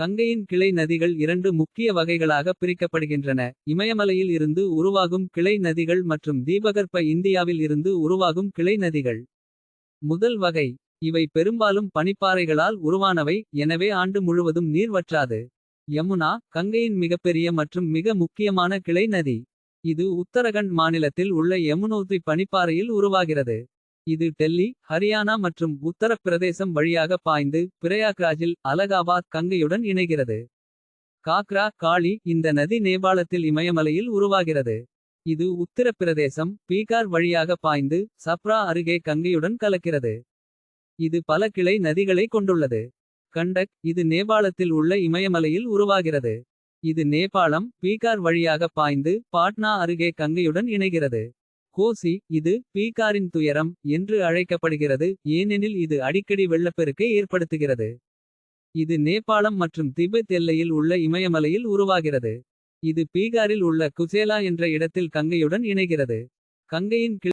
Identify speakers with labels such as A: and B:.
A: கங்கையின் கிளை நதிகள் இரண்டு முக்கிய வகைகளாக பிரிக்கப்படுகின்றன. இமயமலையில் இருந்து உருவாகும் கிளை நதிகள் மற்றும் தீபகற்ப இந்தியாவில் இருந்து உருவாகும் கிளை நதிகள். முதல் வகை இவை பெரும்பாலும் பனிப்பாறைகளால் உருவானவை. எனவே ஆண்டு முழுவதும் நீர் வற்றாது. யமுனா கங்கையின் மிகப்பெரிய மற்றும் மிக முக்கியமான கிளை நதி. இது உத்தரகண்ட் மாநிலத்தில் உள்ள யமுனோத்ரி பனிப்பாறையில் உருவாகிறது. இது டெல்லி ஹரியானா மற்றும் உத்தரப் பிரதேசம் வழியாக பாய்ந்து. பிரயாக்ராஜில் அலகாபாத் கங்கையுடன் இணைகிறது. காக்ரா காளி இந்த நதி நேபாளத்தில் இமயமலையில் உருவாகிறது. இது உத்தரப்பிரதேசம் பீகார் வழியாக பாய்ந்து. சப்ரா அருகே கங்கையுடன் கலக்கிறது. இது பல கிளை நதிகளை கொண்டுள்ளது. கண்டக் இது நேபாளத்தில் உள்ள இமயமலையில் உருவாகிறது. இது நேபாளம் பீகார் வழியாக பாய்ந்து. பாட்னா அருகே கங்கையுடன் இணைகிறது. கோசி இது பீகாரின் துயரம் என்று அழைக்கப்படுகிறது. ஏனெனில் இது அடிக்கடி வெள்ளப்பெருக்கை ஏற்படுத்துகிறது. இது நேபாளம் மற்றும் திபெத் எல்லையில் உள்ள இமயமலையில் உருவாகிறது. இது பீகாரில் உள்ள குசேலா என்ற இடத்தில் கங்கையுடன் இணைகிறது. கங்கையின்